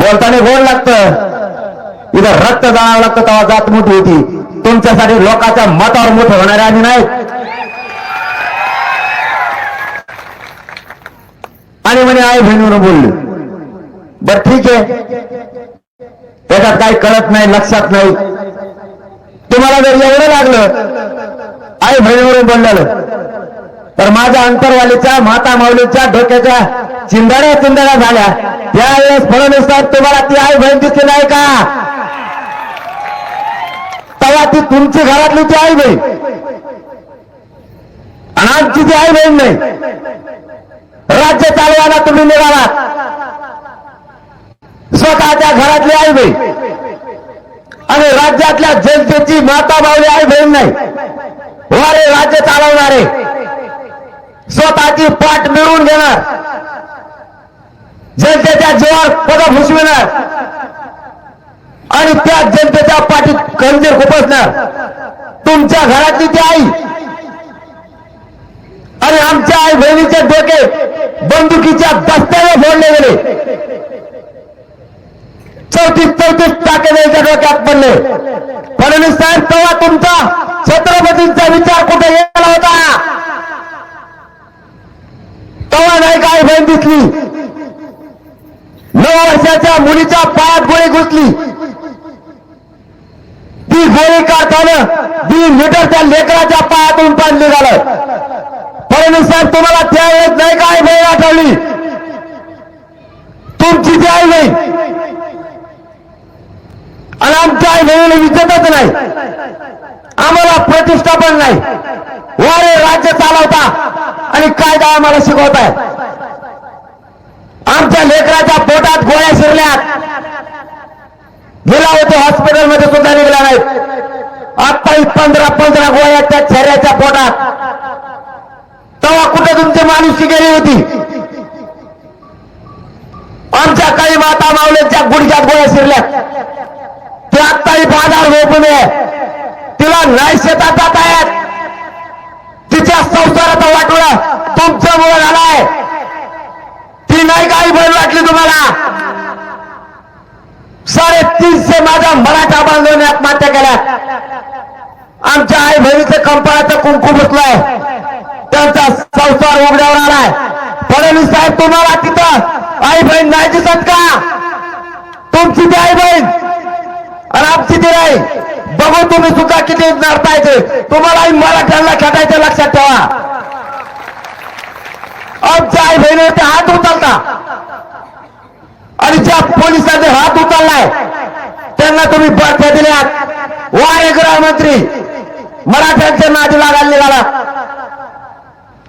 बोलताना गोड लागतं. इथं रक्त जाळावं लागतं तेव्हा जात मोठी होती. तुमच्यासाठी लोकांच्या मतावर मोठे होणारे आम्ही नाहीत आणि म्हणे आई बहिणीवर बोलली. बर ठीक आहे. त्याच्यात काही कळत नाही लक्षात नाही. तुम्हाला जर एवढं लागलं आई बहिणीवरून बोललेलं. तर माझ्या अंतरवालीच्या माता माऊलीच्या डोक्याच्या चिंधाऱ्या चिंधाऱ्या झाल्या. त्यावेळेस फडणवीस साहेब तुम्हाला ती आई बहीण दिसली नाही का? तेव्हा ती तुमची घरातली ती आई बहीण. आणि आमची ती आई बहीण नाही. राज्य चालवायला तुम्ही निघालात. स्वतःच्या घरातली आई बहीण. आणि राज्यातल्या जनतेची माता माऊली आई बहीण नाही. वारे राज्य चालवणारे. स्वतःची पाठ मिळवून घेणार. जनतेच्या जीवावर पद भुसविणार. आणि त्या जनतेच्या पाठीत खंजीर खुपसणार. तुमच्या घरातली ती आई. आणि आमच्या आई बहिणीचे डोके बंदुकीच्या दस्त्याने फोडले गेले. चौतीस चौतीस टाके त्यांच्या डोक्यात पडले. फडणवीस साहेब तेव्हा तुमचा छत्रपतींचा विचार कुठे गेला होता? तेव्हा नाही काय बहीण दिसली. नऊ वर्षाच्या मुलीच्या पायात गोळी घुसली. ती गोळी काढताना दीड मीटरच्या लेकराच्या पायातून पाणी निघालं. परंतु साहेब तुम्हाला त्यावेळेस नाही काय बहीण आठवली तुमची ती आई बहीण आणि आमच्या आई बहिणीला विचारतच नाही. आम्हाला प्रतिष्ठापन नाही. वारे राज्य चालवता आणि कायदा आम्हाला शिकवताय. आमच्या लेकराच्या पोटात गोळ्या शिरल्यात. गेला होते हॉस्पिटलमध्ये सुद्धा निघला नाहीत आत्ताही पंधरा पंधरा गोळ्या त्या चेहऱ्याच्या पोटात. तेव्हा कुठे तुमची माणुसकी गेली होती? आमच्या काही माता मावल्यांच्या गुडघ्यात गोळ्या शिरल्या ते आत्ताही बाजार झोपून आहे. तिला नाही शेतात जात आहेत तिच्या संसाराचा वाटोळा तुमच्यामुळे झालाय. ती नाही काही बहीण वाटली तुम्हाला. साडेतीनशे माझ्या मराठा बांधवांनी आत्महत्या केल्या. आमच्या आई बहिणीचं कंपाळाचं कुंकू बसलाय त्यांचा संसार उघड्यावर आलाय. फडणवीस साहेब तुम्हाला तिथं आई बहीण नाही दिसत का? तुमची ती आई बहीण आणि आमची ती नाही. बघू तुम्ही सुद्धा किती नडतायचे तुम्हालाही मराठ्यांना खेटायचं लक्षात ठेवा. आमच्या आई बहिणीवरती हात उचलता. आणि ज्या पोलिसांनी हात उचललाय त्यांना तुम्ही बढत्या दिल्यात. वाय गृहमंत्री मराठ्यांच्या नादी लागायला निघाला.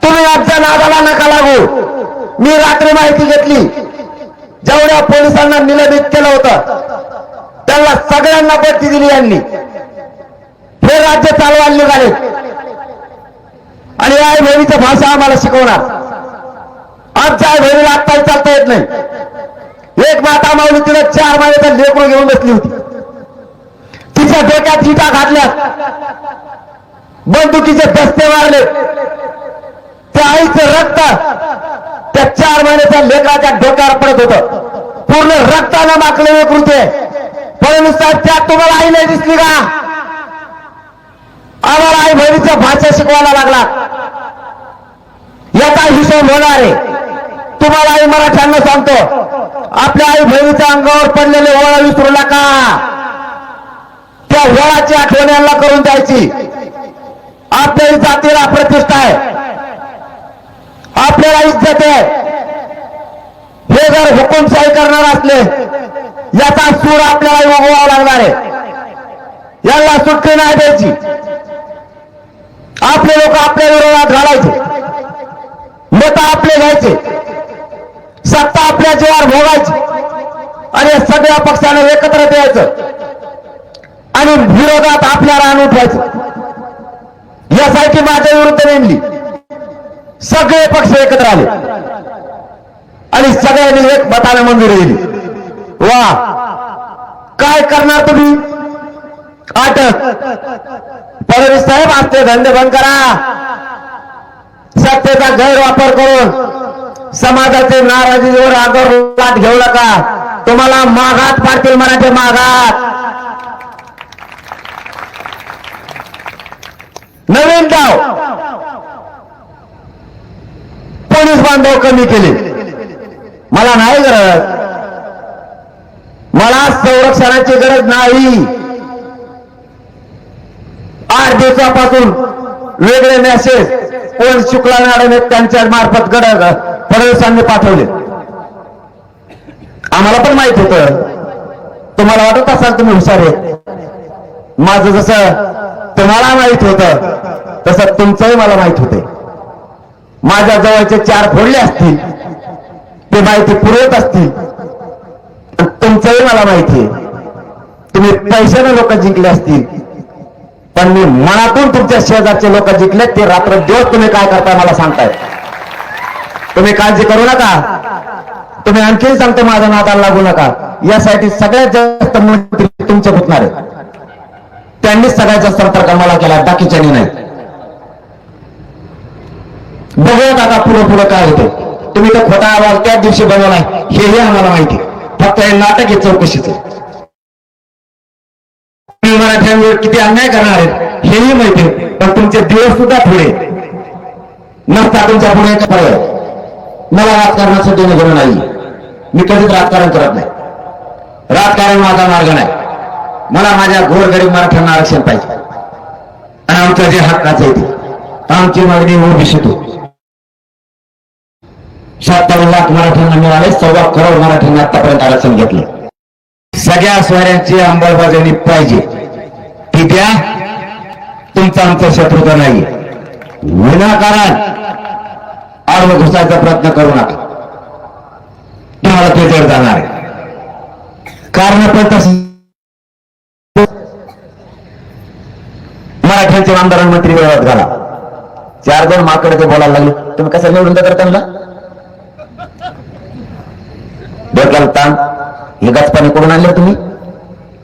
तुम्ही आमच्या नादाला नका लागू. मी रात्री माहिती घेतली. जेवढ्या पोलिसांना निलंबित केलं होतं सगळ्यांना बढती दिली यांनी. हे राज्य चालवायला निघाले. आणि आई बहिणीचं भाषा आम्हाला शिकवणार. आमच्या आई बहिणीला आत्ताही चालता येत नाही. एक माता माऊली तिला चार महिन्याचा लेकरू घेऊन बसली होती. तिच्या डोक्यात चिटा घातल्या. बंदुकीचे दस्ते मारले. त्या आईचं रक्त त्या चार महिन्याच्या लेकराच्या डोक्यावर पडत होत. पूर्ण रक्तानं माकले लेकरू ते त्यात तुम्हाला आई नाही दिसली का? आम्हाला आई बहिणीचा भाषा शिकवायला लागला. याचा हिशोब होणार. आहे तुम्हाला आई मराठ्यांना सांगतो आपल्या आई बहिणीच्या अंगावर पडलेले ओळा विसरू नका. त्या ओळाची आठवण यांना करून द्यायची. आपल्या जातीला प्रतिष्ठा आहे. आपल्याला इज्जत आहे. हे जर हुकुमशाही करणार असले याचा सूर आपल्याला उगवावा लागणार आहे. यांना सुटके नाही द्यायची. आपले लोक आपल्या विरोधात घालायचे. नेता आपले घ्यायचे. सत्ता आपल्या जीवावर भोगायची. आणि सगळ्या पक्षाने एकत्र द्यायचं. आणि विरोधात आपल्याला आणून ठेवायचं. यासाठी माझ्या विरुद्ध नेमली. सगळे पक्ष एकत्र आले. आणि सगळ्यांनी एक मताने मंजुरी दिली. वा. काय करणार तुम्ही? अटक फडणवीस साहेब आपले धंदे बंद करा. सत्तेचा गैरवापर करून समाजाचे नाराजीवर आदर लाट घेऊ नका. तुम्हाला मागात पाडतील मराठी मागात नवीन गाव पोलीस बांधव कमी केले. मला नाही गरज. मला संरक्षणाची गरज नाही. आठ दिवसापासून वेगळे मेसेज कोण शुक्ला मॅडम त्यांच्या मार्फत गड फडणवीसांनी पाठवले. आम्हाला पण माहीत होत. तुम्हाला वाटत असाल तुम्ही हुशार आहे माझं जसं तुम्हाला माहीत होत तसं तुमचंही मला माहीत होते. माझ्या जवळचे चार फोडले असतील ते माहिती पुरवत असतील. आणि मला माहिती तुम्ही पैशाने लोक जिंकले असतील. पण मी मनातून तुमच्या शेजारचे लोक जिंकले ते रात्र दिवस तुम्ही काय करताय मला सांगताय. तुम्ही काळजी करू नका. तुम्ही आणखीन सांगतो माझ्या नादाला लागू नका. यासाठी सगळ्यात जास्त मंत्री तुमचे होतणार आहे त्यांनीच सगळ्यात जास्त संपर्क मला केला बाकीच्या नाही. बघूया काका पुढे पुढे काय होते तुम्ही तर खोटा आवाज त्याच दिवशी बनवलाय हेही आम्हाला माहिती फक्त हे नाटक आहे चौकशीचं. तुम्ही मराठ्यांवर किती अन्याय करणार आहेत हेही माहिती आहे. पण तुमचे दिवस सुद्धा पुढे. नसता तुमच्यापुढे एक पर्याय. मला राजकारणासाठी घेणं नाही. मी कधीच राजकारण करत नाही. राजकारण माझा मार्ग नाही. मला माझ्या गोरगरीब मराठ्यांना आरक्षण पाहिजे. आणि आमचं जे हक्काचं आहे ते. आमची मागणी ओबीसीतून शहात्तर लाख मराठ्यांना मिळाले सव्वा करोड मराठ्यांना आतापर्यंत आरक्षण घेतले. सगळ्या स्वाऱ्यांची अंमलबजावणी पाहिजे. ती द्या. तुमचा आमचा शत्रुता नाही विनाकारण आडवं घुसायचा प्रयत्न करू नका. तुम्हाला ते जड जाणार आहे. कारण पण तसं मराठ्यांचे आमदार मंत्री वेळात घाला चार दोन माकडे ते बोलायला लागले. तुम्ही कसं निवडून देता त्यांना? डोक्याला ताण? हे गचपाणी करून आणले तुम्ही?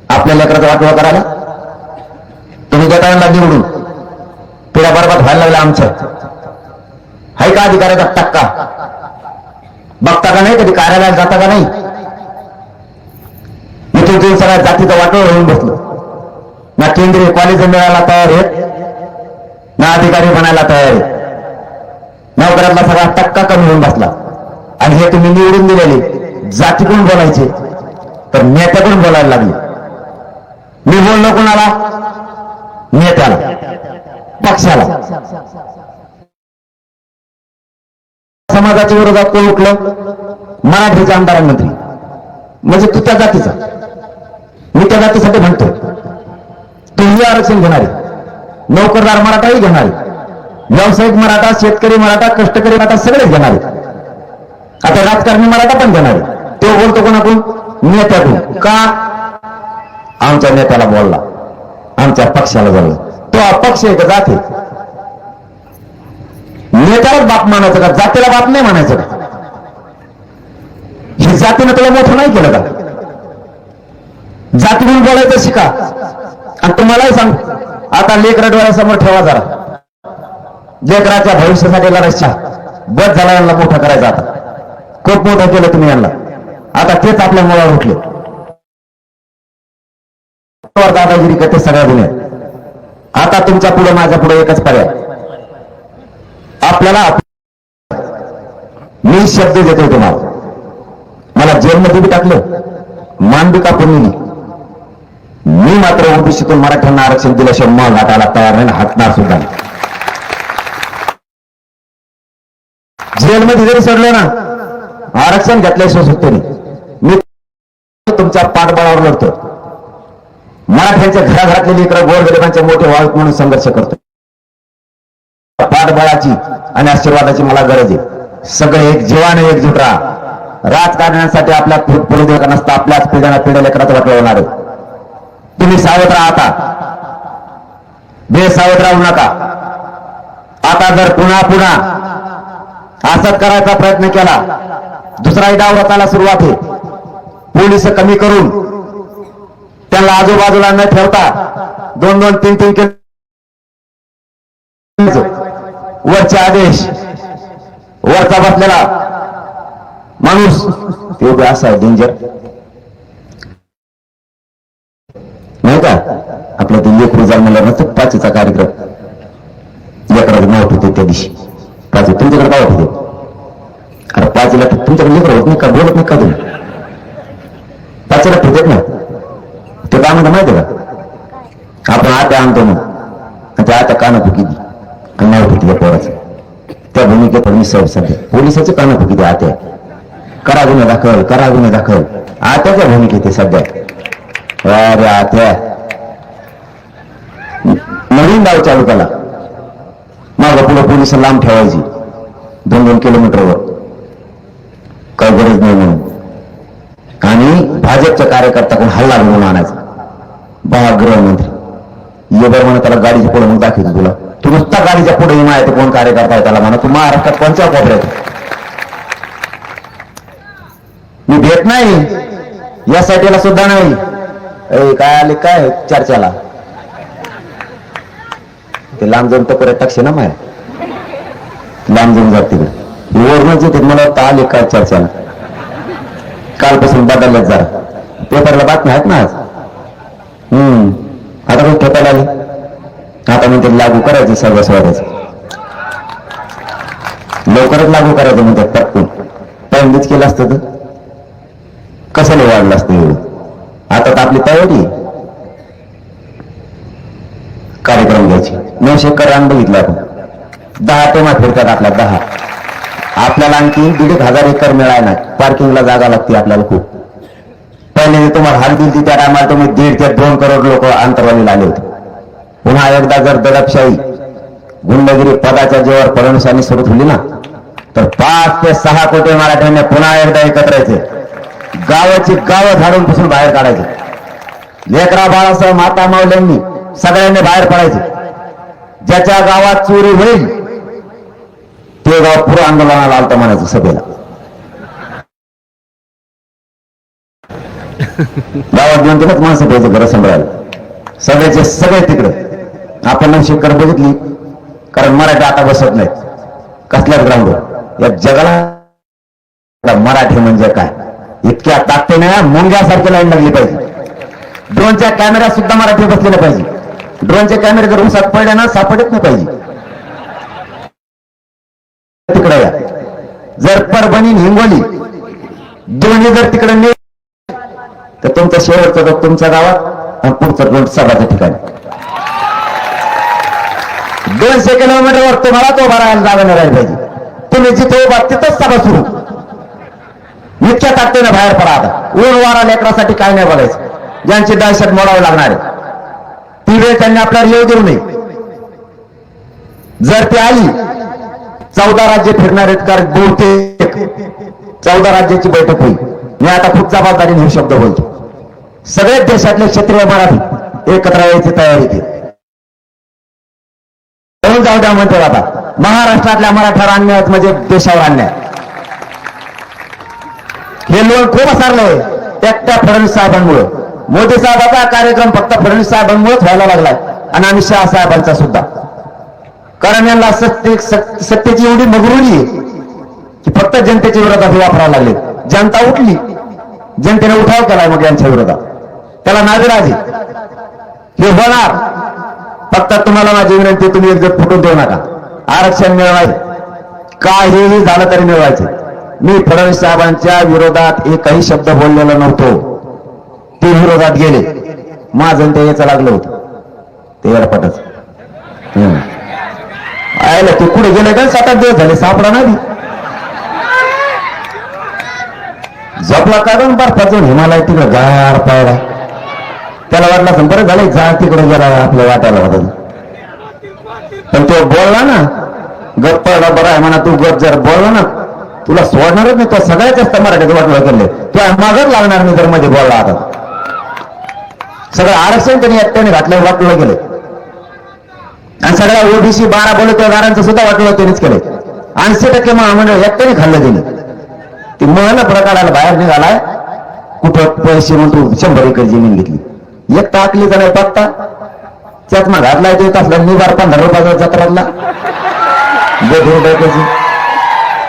आपल्या लेकराचा वाटवा करायला? तुम्ही गटाळांना निवडून पिढ्या बरबाद व्हायला लागला आमचं. हाय का अधिकाऱ्याचा टक्का? बघता का नाही कधी कार्यालयात जाता का नाही? इथून तुम्ही सगळ्या जातीचं वाटोळ होऊन बसलो. ना केंद्रीय कॉलेज मिळायला तयार आहेत ना अधिकारी बनायला तयार आहेत. नोकऱ्यातला सगळा टक्का कमी होऊन बसला. आणि हे तुम्ही निवडून दिलेले. जातीकडून बोलायचे. तर नेत्याकडून बोलायला लागले. मी बोललो कोणाला? नेत्याला. पक्षाला. समाजाच्या विरोधात कोण उठलं? मराठीचा आमदार मंत्री. म्हणजे तू त्या जातीचा. मी त्या जातीसाठी म्हणतो तूही आरक्षण घेणारे नोकरदार मराठाही घेणारे व्यावसायिक मराठा शेतकरी मराठा कष्टकरी मराठा सगळेच घेणारे आता राजकारणी मराठा पण घेणारे तो बोलतो कोणाकडून? नेत्याकडून. का? आमच्या नेत्याला बोलला. आमच्या पक्षाला बोलला. तो अपक्ष आहे का जाते? नेत्यालाच बाप मानायचं का? जातीला बाप नाही म्हणायचं का? हे जातीनं तुला मोठं नाही केलं का? जाती म्हणून बोलायचं शिका. आणि तुम्हालाही सांग. आता लेकरा डोळ्यासमोर ठेवा जरा. लेकराच्या भविष्यासाठी लढायच्या. बस झाला यांना मोठा करायचा आता. खूप मोठं केलं तुम्ही यांना. आता तेच आपल्या मुळावर उठले. दादागिरी करते सगळ्या दुनियात. आता तुमच्यापुढे माझ्या पुढे एकच पर्याय. आपल्याला मी शब्द देतोय तुम्हाला. मला जेलमध्ये बी टाकलं. मान कापून नेली मी मात्र ओबीसीतून मराठ्यांना आरक्षण दिल्याशिवाय मग हाताला तयार नाही हातणार हटणार सुद्धा जेलमध्ये जरी सोडलं ना आरक्षण घेतल्याशिवाय सुटते नाही. तुमच्या पाठबळावर लढतो. मराठ्यांच्या घराघरातले लेकरं गोरगरिबांचे मोठे व्हावेत म्हणून संघर्ष करतो. पाठबळाची आणि आशीर्वादाची मला गरज आहे. सगळे एक जीवाने एकजूट राहा. राजकारण्यासाठी आपल्या पु- पुढे देऊ नसता आपल्याच पिढ्याला पिढ्या लेकरात वाटलं होणार आहे. तुम्ही सावध राहा आता. बेसावध राहू नका. आता जर पुन्हा पुन्हा असत करायचा प्रयत्न केला दुसरा डाव रचायला सुरुवात आहे. पोलीस कमी करून त्यांना आजूबाजूला न ठेवता दोन दोन तीन तीन किलो वरचे आदेश वरचा बसलेला माणूस ते उभे असा डेंजर नाही का? आपल्या ते लेकरू जन्मला नसतं पाचीचा कार्यक्रम. लेकराचं नाव होते त्या दिवशी. पाच तुमच्याकडे काय होते? अरे पाचीला तुमच्याकडे लेकर होत नाही का? बोलत नाही का तुम्ही? पाचीला ठेवत ना ते काय म्हणतं माहिती का? आपण आता आणतो मग ते आता काना फुकी आणि नाव ठेवते त्या पोराचं. त्या भूमिकेत मी सध्या पोलिसाचे काना फुकी दे आत्या. करा गुन्हे दाखल करा गुन्हे दाखल. आत्याच्या भूमिकेत आहे. सध्या अरे आत्या. नवीन गाव चालू केला. मागं पुढं पोलीस लांब ठेवायची. दोन दोन किलोमीटरवर काही गरज नाही म्हणून आणि भाजपच्या कार्यकर्त्याकडून हल्ला म्हणून आणायचा. बा गृहमंत्री. ये म्हणे म्हणा त्याला गाडीच्या पुढे मग दाखवतो तुला. तू नुसता गाडीच्या पुढे माहिती कोण कार्यकर्ता आहे त्याला म्हणा. तू महाराष्ट्रात कोणत्या कोपऱ्यात मी भेट नाही. या साईडला सुद्धा नाही. अरे काय आले काय चर्चाला? ते लांब जाऊन तर टाकशे ना माय? लांब जाऊन जात तिकडे. वरूनच येते मला वाटतं आले काय चर्चाला? कालपासून बदललेत जरा. पेपरला बातम्या आहेत ना आज? हम्म. आता काही ठेपायला आले आता म्हणते लागू करायचं सर्व स्वागत लवकरच लागू करायचं म्हणतात पटकून. पहिलीच केलं असतं तर. कशाला वाढलं असतं एवढं आता तर आपली तयारी कार्यक्रम घ्यायची. नऊशे एकर रान बघितलं आपण. दहा टेमा फिरतात आपल्या दहा. आपल्याला आणखी दीड हजार एकर मिळायला पार्किंगला जागा लागते आपल्याला खूप. पहिले जे तुम्हाला हाल दिली त्या टायमाला तुम्ही दीड ते दोन करोड लोक अंतरवालीला आले होते. पुन्हा एकदा जर दडपशाही गुंडगिरी पदाच्या जेव्हा फडणवीसांनी सुरू ठेवली ना तर पाच ते सहा कोटी मराठ्यांनी पुन्हा एकदा एकत्र यायचे. गावाची गावं झाडून पुसून बाहेर काढायचे. लेकरा बाळासह माता मावल्यांनी सगळ्यांनी बाहेर पडायचे. ज्याच्या गावात चोरी होईल ते गाव पुरं आंदोलनाला आलतं म्हणायचं सभेला. गावात दोन तीनच माणसं पाहिजे घरं सांभाळायला. सगळ्याचे सगळे तिकडे. आपण नऊशे बघितली कारण मराठी आता बसत नाहीत. कसल्याच ग्राउंडवर या जगाला मराठी म्हणजे काय? इतक्या ताकदीने मुंग्यासारखी लाईन लागली पाहिजे. ड्रोनच्या कॅमेरा सुद्धा मराठी बसलेल्या पाहिजे. ड्रोनचे कॅमेरे जर उसात पडले ना सापडत नाही पाहिजे. तिकडे या. जर परभणी हिंगोली दोन्ही जर तिकडे ने तुमचा शेवटचा तो तुमच्या गावात? आणि पुढचा रोड सभाच्या ठिकाणी. दोनशे किलोमीटरवर तुम्हाला तो भरायला जागा नाही पाहिजे. तुम्ही जिथे उभा तिथंच सभा सुरू. इतक्या ताकदीने बाहेर पडा आता. ऊन वारा लेकरासाठी काय नाही बघायचं ज्यांची दहशत मोडावी लागणार आहे. ती वेळ त्यांनी आपल्याला येऊ देऊ नये. जर ती आली चौदा राज्य फिरणार आहेत कारण बहुतेक चौदा राज्याची बैठक होईल. मी आता खूप जबाबदारीने हे शब्द बोलतो. सगळ्याच देशातले क्षेत्रीय मराठी एकत्र यायची तयारी केली. म्हणून जाऊ द्या म्हणते बाबा महाराष्ट्रातल्या मराठ्यावर अन्याय म्हणजे देशावर अन्याय. हे लोन खूप असरलंय एकट्या फडणवीस साहेबांमुळे. मोदी साहेबाचा कार्यक्रम फक्त फडणवीस साहेबांमुळेच व्हायला लागलाय आणि अमित शहा साहेबांचा सुद्धा. कारण यांना सत्य सत्तेची एवढी मगरुली की फक्त जनतेच्या विरोधात वापरायला लागले. जनता उठली. जनतेने उठाव केलाय मग यांच्या विरोधात. त्याला नागराजी हे होणार. फक्त तुम्हाला माझी विनंती तुम्ही एकजट फुटून देऊ नका. आरक्षण मिळवायचं. काहीही झालं तरी मिळवायचं. मी फडणवीस साहेबांच्या विरोधात एकही शब्द बोललेला नव्हतो. ते विरोधात गेले. माझं ते याचं लागलं होतं. ते एअरपटच आयला ते कुठे गेले का? सात आठ दिवस झाले. सापडा नाही झोपला कारण बर्फातून हिमालय तिकडे गार पायला त्याला वाटला असं बरं झालं जा तिकडे जरा आपल्या वाटायला वाटत पण तो बोलला ना गप्प पडला बरं आहे म्हणा तू गप जर बोलला ना तुला सोडणारच नाही तो सगळ्याच जास्त मराठीत वाटलं करले तू मागच लागणार नाही जर मध्ये बोलला आता. सगळं आरक्षण त्यांनी एकट्याने घातलं वाटलं गेलं आणि सगळ्या ओबीसी बारा बलुतेदारांचं सुद्धा वाटलं त्यांनीच केले. ऐंशी टक्के महामंडळ एकट्याने खाल्लं गेलं ती महल प्रकाराला बाहेर निघालाय. कुठं पैसे म्हणून शंभर एकर जमीन घेतली. एक टाकली का नाही पत्ता त्यात मग घातलाय ते असला बार पंधरा रुपयाचा जत्रातला बेघर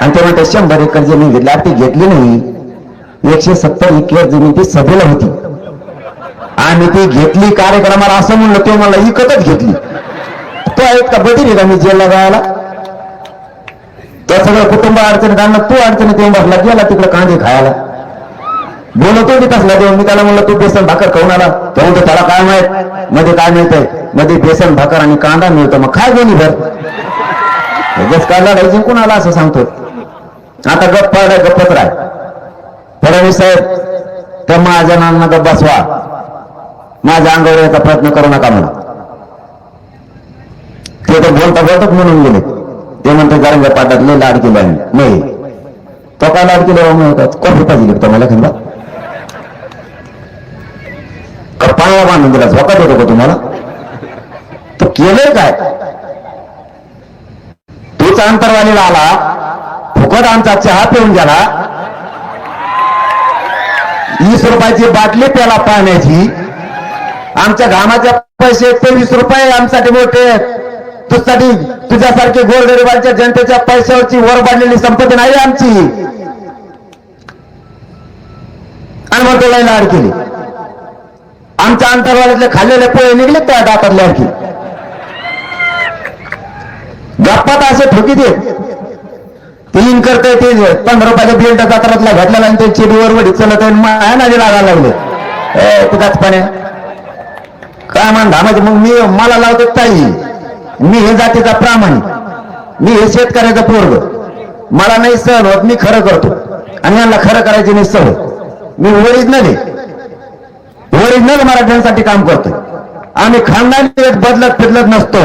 आणि ते म्हणते शंभर एकर जमीन घेतली. आता ती घेतली नाही. एकशे सत्तर एकर जमीन ती सभेला होती. आणि ती घेतली कार्यक्रमाला असं म्हणलं तो मला इकतच घेतली. तो आहेत का बदली का मी जेलला जायला? त्या सगळं कुटुंब अडचणीत आणलं तू अडचणीत येऊन बसला गेला तिकडे कांदे खायला. बोलतो तिथं असला देऊन मी त्याला म्हणलं तू बेसन भाकर खाऊन आला. तो म्हणतो त्याला काय माहीत? मध्ये काय मिळतंय? मध्ये बेसन भाकर आणि कांदा मिळतो. मग काय दोन्ही भर लगेच काढला नाही जिंकून आला असं सांगतो. आता गप्प पाडाय गप्पच राय फडणवीस साहेब त्या महाजनांना गप्प बसवा. माझ्या अंगावर याचा प्रयत्न करू नका म्हणा. ते तर बोलता बोलतच म्हणून गेले. ते म्हणते जरंगा पाटात लय लाड केले आम्ही नाही. तो काय लाड केला कॉफी पाहिजे तुम्हाला मला खंदा का बांधून दिला झोका देतो का तुम्हाला? तो केलंय काय? तूच अंतरवाणीला आला फुकट आमचा चहा पिऊन गेला. वीस रुपयाची बाटली प्याला पाण्याची. आमच्या घामाच्या पैसे ते वीस रुपये आमच्यासाठी मोठे. तुझ्यासाठी तुझ्यासारखे गोरगरिबांच्या जनतेच्या पैशावरची वर बांधलेली संपत्ती नाही आमची. आणि मग लाड केली. आमच्या अंतरवाल्यातले खाल्लेले पोळे निघले त्या दातातले आणखी. गप्पात असे ठोकी देत तीन करते ते पंधरा रुपयाच्या बिल्ड जात्रातला घातलेला आणि ते चिडीवर वडी चलत माया नादी लागायला लागले. ए तुझाच पाण्या. काय म्हण धामाचे म्हणजे मग मी मला लावतो ताई. मी हे जातीचा प्रामाणिक. मी हे शेतकऱ्याचा पोरग. मला नाही सहन होत मी खरं करतो. आणि यांना खरं करायची नाही सहन. मी ओरिजिनल आहे ओरिजिनल मराठ्यांसाठी काम करतोय. आम्ही खानदानी बदलत फिरलत नसतो.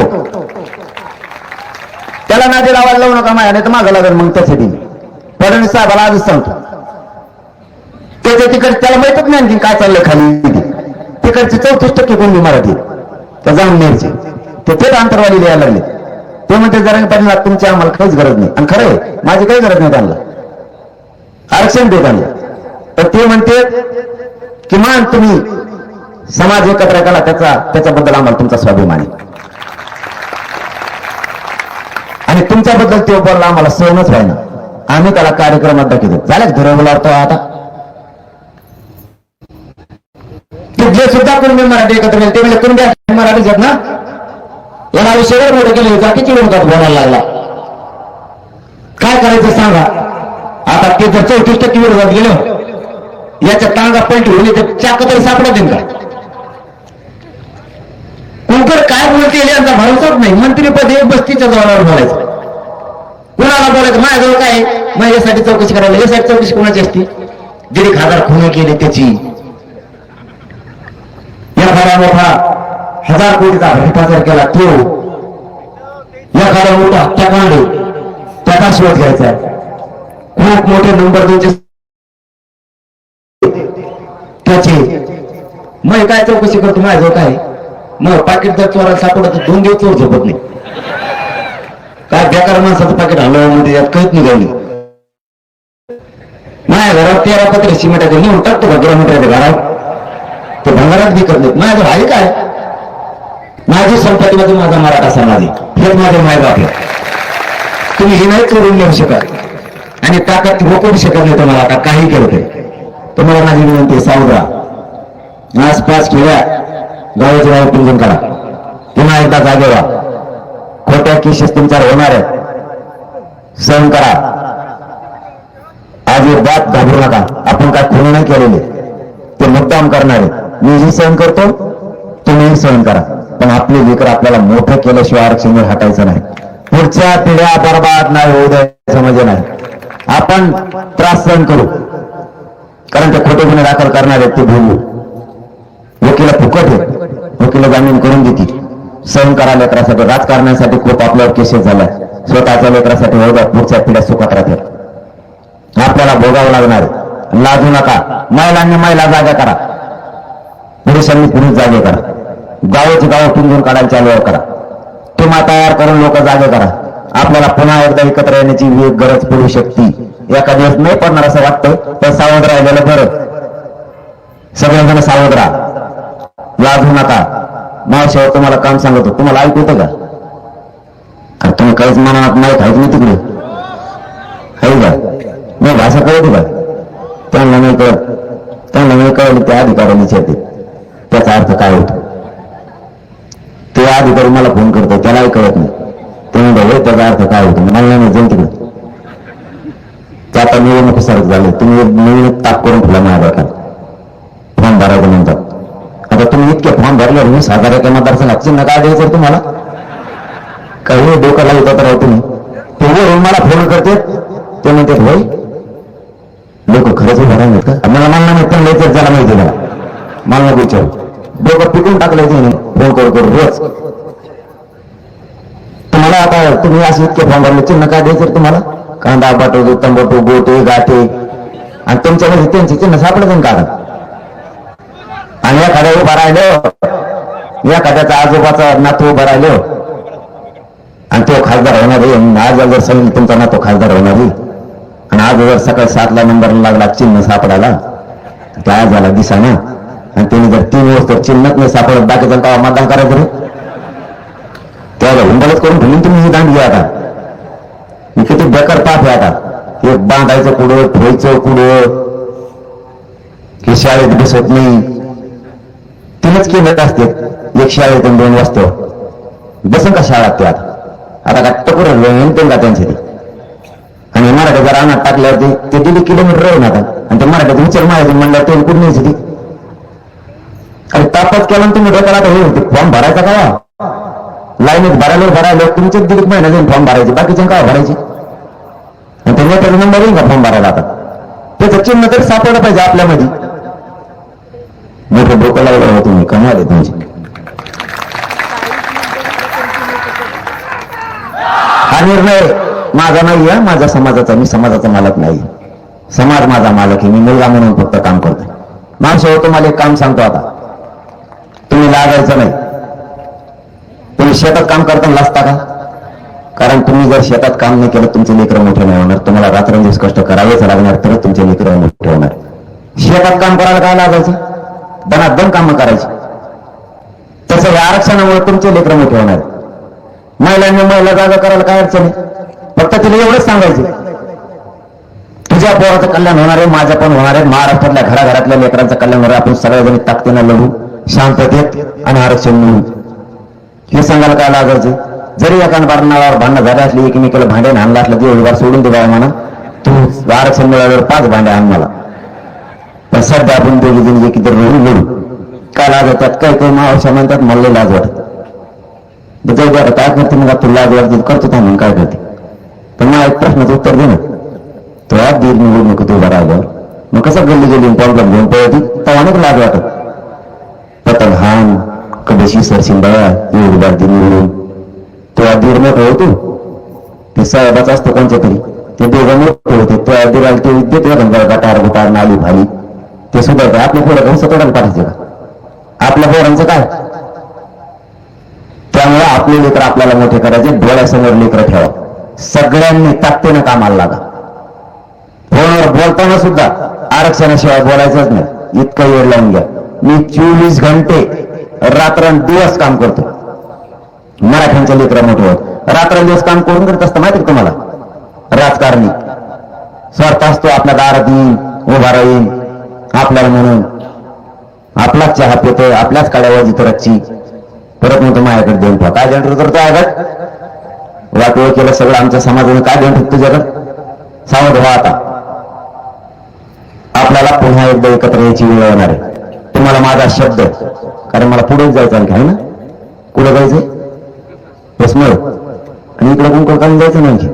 त्याला नादी लावायला लावू नका माझ्या नाही तर माझं लागेल मग त्यासाठी फडणवीस साहेबाला आजच सांगतो. त्याच्या तिकडे त्याला माहितच नाही आणखी काय चाललंय खाली. तिकडचे चौतीस टक्के कोणती मराठी. तर जाऊन न्यायचे. ते थेट अंतरवाली यायला लागले. ते म्हणते जरा पाटील तुमची आम्हाला काहीच गरज नाही. आणि खरं आहे माझी काही गरज नाही त्यांना. आरक्षण देत आणलं तर ते म्हणते किमान तुम्ही समाज एकत्र केला त्याचा त्याच्याबद्दल आम्हाला तुमचा स्वाभिमान आहे. आणि तुमच्याबद्दल ते बोलला आम्हाला सहनच व्हायना आम्ही त्याला कार्यक्रमात दाखवतो झालं धरवला तो आता? तिथले सुद्धा कुणबी मराठी एकत्र केले? ते म्हणजे कुणबी मराठीच आहेत ना? याला विषयावर मोठे केले जातीची विरोधात बोलायला लागला. काय करायचं सांगा? आता ते जर चौतीस टक्के विरोधात गेलो याच्या टांगा पलटी होईल तर चाक तरी सापडत का? कुलकर काय बोलते यांचा भरोसाच नाही. मंत्रीपद हे बस्तीच्या जोरावर बोलायचं. कुणाला बोलायचं? माझ्याजवळ काय माझ्यासाठी चौकशी करायला. यासाठी चौकशी कोणाची असती? दीड हजार खुने केले त्याची. एखादा मोठा हजार कोटीचा भ्रष्टाचार केला तो. एखादा मोठा हत्याकांड त्याचा शोध घ्यायचा खूप मोठे नंबर दोनचे त्याचे. मग काय चौकशी करतो? माझ्याजवळ काय मग पाकिट जर चोराला सापडलं तर दोन दिवस चोर झोपत नाही. काय बेकार माणसाचं पाकिट हलवं मध्ये यात काहीच निघाली माझ्या घरात तेरा पत्र सिमेंटाचे नेऊन टाकतो भगरा किलोमीटरच्या घरात? ते भंगारात विकत नाहीत. माझं आहे काय? माझी संपत्ती मध्ये माझा मराठा समाज आहे. हेच माझे मायबाप आहे तुम्ही हे नाही चोरून नेऊ शकत. आणि ताकद रोखवू शकत नाही तुम्हाला. आता काही करत आहे तुम्हाला माझी विनंती आहे, सावधा. आसपास खेळ्या गावाचे गाव पिंजून करा. पुन्हा एकदा जागे व्हा खोट्या केसेस तुमच्यावर होणार आहेत. सहन करा. आज एक बात घाबरू नका. आपण काय खून नाही केलेले. ते मुद्दाम करणारे. मीही सहन करतो तुम्हीही सहन करा. पण आपले लेकर आपल्याला मोठं केल्याशिवाय आरक्षण हटायचं नाही. पुढच्या पिढ्या बरबाद नाही होऊ द्यायचं म्हणजे नाही. आपण त्रास सहन करू. कारण ते खोटे गुन्हे दाखल करणार आहेत ते बोलू वकिला फुकट आहे. वकील जामीन करून देतील. सहन करा लेकरासाठी राजकारणासाठी खूप आपल्यावर केसेस झाल्या स्वतःच्या लेकरासाठी होऊ पुढच्या पिढ्या सुखात राहतील. आपल्याला भोगावं लागणार लाजू नका. महिलांनी महिला जागा करा. पुरुषांनी पुरुष जागे करा. गावाचे गाव पिंजून काढायला चालू करा. तुम्हा तयार करून लोक जागे करा. आपल्याला पुन्हा एकदा एकत्र येण्याची वेग गरज पडू शकते. एका दिवस नाही पडणार असं वाटतं तर सावध राहिलेलं बरं. सगळेजण सावध राहा. लाजू नका. मावशीवर तुम्हाला काम सांगतो. तुम्हाला ऐकू येतं का? अरे तुम्ही काहीच मनात नाही खायच नाही तिकडे. आहे का? नाही भाषा कळत का? त्यांना नाही कळत. त्यांना नाही कळलं त्या अधिकाऱ्याला विचारते त्याचा अर्थ काय होतो? ते अधिकारी मला फोन करतो त्यालाही कळत नाही. ते म्हणतो त्याचा अर्थ काय होतो? मला नाही माहिती. तिकडे. ते आता निवडणुकीसारखं झालं. तुम्ही एक नवीन ताप करून ठेवला माझ्या फोन फॉर्म भरायचं म्हणतात. इतके मी साताऱ्याच्या एका मतदारसंघात चिन्ह काय द्यायचं तुम्हाला? काही डोक्याला येतात होता राव तुम्ही. ते वरून मला फोन करते. ते म्हणते भाई लोक खरंच भरायला नाहीत का? मला मला नाही पण यायचं त्याला माहिती मला. मला विचार. डोकं पिकून टाकलं त्याने फोन करू करू रोज. तुम्हाला आता तुम्ही असे इतके फॉर्म भरले चिन्ह काय द्यायचं तुम्हाला? कांदा पाठवतो तंबाटू गोटे गाठे. आणि तुमच्यामध्ये त्यांचे चिन्ह सापडत का आता? आणि एखाद्या उभा राहिलं या खात्याचा आजोबाचा नातू उभा राहिलो. आणि तो खासदार होणार आहे आज जर सांगितलं तुमचा नातू खासदार होणार. आहे आणि आज जर सकाळी सातला नंबर लागला चिन्ह सापडायला काय झाला दिसाना. आणि त्यांनी जर तीन वाजता चिन्हच नाही सापडत बाकीचं का मतदान करायचं रे त्याला हुंबलच करून ठेवली तुम्ही ही दांडी आता. मी किती बेकार पाप आहे आता. एक बांधायचं कुठं ठेवायचं कुठं? हे शाळेत बसत नाही. हेच केंद्र असते. एक शाळेतून दोन वाजतो. बसून का शाळा ते आता? आता का टकोर येऊन का त्यांचे आणि मराठा जर अनाथ टाकल्यावर ते दिली किलोमीटर राहून आता. आणि ते मराठ्यात विचार मारायचं म्हणल्यावर ते कुठून यायची ती? अरे तापात केला तुम्ही डोक्याला आता हे होते. फॉर्म भरायचा का? लाईनीत भरायला भरायला तुमचेच दिली महिना जाईल फॉर्म भरायचे. बाकीच्या काय भरायचे? आणि ते नेत्याचा नंबर येईल का फॉर्म भरायला आता? त्याचं चिन्ह तरी सापडलं पाहिजे आपल्यामध्ये. मोठं डोकं लावलं होतं तुम्ही कमाल आहे तुमची हा निर्णय माझा नाही आहे माझ्या समाजाचा मी समाजाचा मालक नाही. समाज माझा मालक आहे मी मुलगा म्हणून फक्त काम करतो माणसं हो, तुम्हाला एक काम सांगतो आता. तुम्ही लागायचं नाही. तुम्ही शेतात काम करताना लाजता का? कारण तुम्ही जर शेतात काम नाही केलं तुमचे लेकरं मोठे नाही होणार. तुम्हाला रात्रंदिवस कष्ट करावेच लागणार तरच तुमचे लेकरं मोठे होणार. शेतात काम करायला काय लागायचं दनादन कामं करायची. तसं या आरक्षणामुळे तुमचे लेकर मोठे होणार. महिलांनी महिला जागा करायला काय अडचण आहे? फक्त तिला एवढंच सांगायचं. तुझ्या पोराचं कल्याण होणार आहे माझं पण होणार आहे. महाराष्ट्रातल्या घराघरातल्या लेकरांचं कल्याण होणार आपण सगळ्याजणी ताकदीनं लढू शांततेत आणि आरक्षण मिळू. हे सांगायला काय लागायचं जरी एका भांडणावर भांडणं झाले असली एकमेकाला भांडे आणलं असलं ते एवढी सोडून दे बाय म्हणा. तू आरक्षण मिळाल्यावर पाच भांडे आण मला. पण सध्या आपण दोघी की तर रडू. लढू काय लाज होतात काही काही मावशा म्हणतात मला लाज वाटत तर जाऊ आता काय करते मग तू लाज वाटते करतो त्या म्हणून काय करते? पण मला एक प्रश्नाचं उत्तर दे ना. तो आज दीड निवडणूक तू उभा राहिल्यावर. मग कसं गल्ली गेली प्रॉब्लेम घेऊन पळती? तर अनेक लाज वाटत पतंग हान कदेशी सरसिंग बाया एवढी बारती निवडून तो आज दीड मोठा होतो. ते साहेबाचा असतो कोणत्या तरी. ते दोघं मोठे होते. तो आज दीड ते विद्येत का गटार गुटार नाली भाली ते सुधारते आपल्या पोरं कसं तोडायला पाठायचे का? आपल्या पोरांचं काय? त्यामुळे आपले लेकर आपल्याला मोठे करायचे. डोळ्यासमोर लेकर ठेवा. सगळ्यांनी ताकदीनं कामाला लागा. फोनवर बोलताना सुद्धा आरक्षणाशिवाय बोलायचंच नाही. इतकं वेळ लावून घ्या. मी चोवीस घंटे रात्रंदिवस काम करतो मराठ्यांच्या लेकरं मोठे होत. रात्रंदिवस काम करून करत असतं माहिती तुम्हाला? राजकारणी. स्वार्थ असतो आपल्या दारात येईल उभा राहील आपल्याला म्हणून. आपलाच चहा पितोय आपल्याच काड्यावर जिथं रच्ची. परत म्हणतो माझ्याकडे देऊन ठेवा. काय देऊन करतो आगत वाटोळ केलं सगळं आमच्या समाजाने काय देऊन ठेवतो तुझ्याकडे? सावध व्हा हो आता. आपल्याला पुन्हा एकदा एकत्र यायची वेळ येणार आहे. तुम्हाला माझा शब्द कारण मला पुढे जायचं आणखी आहे ना? कुठं जायचंय? यशमळ. आणि इकडे कोण काही जायचं नाही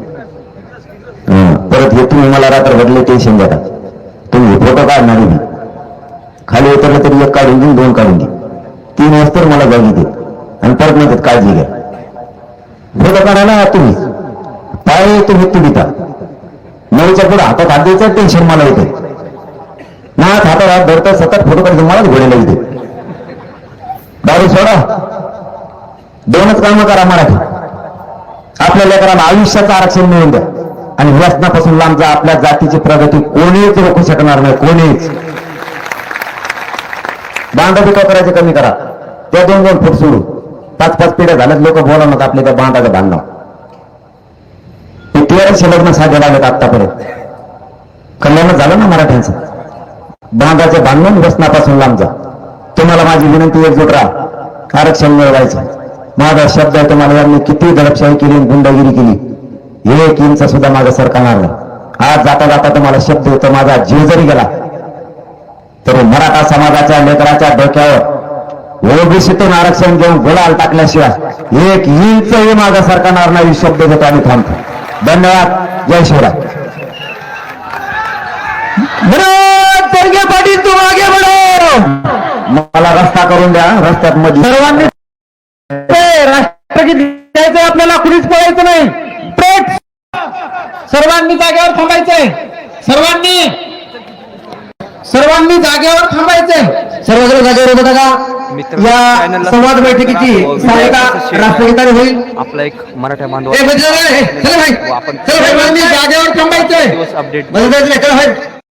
परत हे तुम्ही मला रात्र घडले टेन्शन देता. तुम्ही फोटो काढणार नाही. खाली उतरलं तरी एक काढून देईन दोन काढून देईन तीन वाजता मला जागी दे आणि परत म्हणतात काळजी घ्या. फोटो काढायला तुम्ही पाय तुम्ही तुम्ही नऊच्या पुढे हातात हात द्यायचं टेन्शन मला येते ना हातात हात धरता सतत फोटो काढायचं मलाच घोड्याला येते दारू सोडा. दोनच कामं करा मराठी. आपल्या लेकराला आयुष्याचं आरक्षण मिळून द्या. आणि व्यसनापासून लांब जा आपल्या जातीची प्रगती कोणीच रोखू शकणार नाही कोणीच. बांधा बिका करायचे कमी करा. त्या दोन दोन फूट सोडू पाच पाच पिढ्या झाल्यात लोक बोलवणार आपले त्या बांधाचं बांधणं ते बरेचसे लग्न साधे लागत आतापर्यंत कल्याण झालं ना मराठ्यांचं? बांधाचे बांधून बसनापासून लांब जा तुम्हाला माझी विनंती एकजूट राहा. आरक्षण मिळवायचं. माझा शब्द आहे तुम्हाला यांनी किती दडपशाही केली गुंडगिरी केली. एक इंच सुद्धा माझं सरकार नाही. आज जाता जाता तुम्हाला शब्द येतो माझा जीव जरी गेला तरी मराठा समाजाच्या लेकराच्या डोक्यावर ओबीसीतून आरक्षण घेऊन गुलाल टाकल्याशिवाय एक इंचही माझा सरकारणार नाही शब्द देतो आणि थांबतो धन्यवाद. जय शिवराय. पाटील तू मागे बडो मला रस्ता करून द्या रस्त्यात मध्ये सर्वांनी राष्ट्रगीत द्यायचंय आपल्याला कुणीच पळायचं नाही. सर्वांनी जागेवर थांबायचंय. सर्वांनी सर्वांनी जागेवर थांबायचंय. सर्वजण जागेवर होतं का या संवाद बैठकीची सांगिता राष्ट्रगीताने होईल. आपला एक मराठा बांधव आपण सर्वांनी जागेवर थांबायचंय. अपडेट